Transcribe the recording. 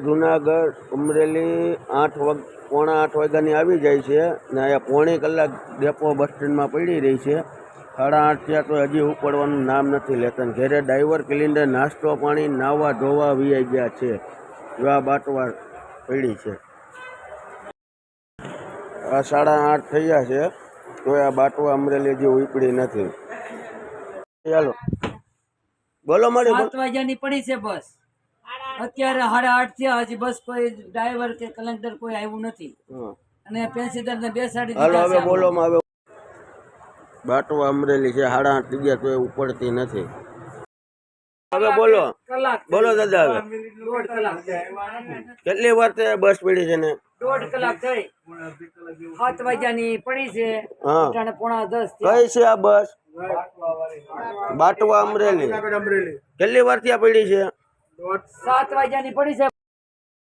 જુનાગઢ અમરેલી આઠ વાગ, પોણા આઠ વાગ્યાની આવી જાય છે ને અહીંયા પોણી કલાક ડેપો બસ સ્ટેન્ડમાં પડી રહી છે. સાડા આઠ થયા તો હજી ઉપડવાનું નામ નથી લેતા. ઘેરે ડ્રાઈવર ક્લિન્ડર નાસ્તો પાણી, નાવા ધોવા વીઆઈ ગયા છે. એવા બાટવા પડી છે. આ સાડા આઠ થયા છે તો આ બાટવા અમરેલી હજી ઉપડી નથી. ચાલો. બોલો મારી પડી છે બસ. અત્યારે સાડા આઠ થયા હજી બસ કોઈ ડ્રાઈવર કે કલેક્ટર કોઈ આવ્યું નથી. અને પેસેન્જર ને બેસાડી હાલો આવે હવે છે હવે બાટવા અમરેલી છે સાડા આઠ ગયા કોઈ ઉપડતી નથી. હવે બોલો. બોલો દાદા હવે. કેટલી વાર તે બસ પડી છે ને? દોઢ કલાક થઈ. સાત વાગ્યાની પડી છે. હા. પોણા દસ. કઈ છે આ બસ? બાટવા અમરેલી. કેટલી વાર ત્યાં પડી છે? સાત વાગ્યાની પડી છે.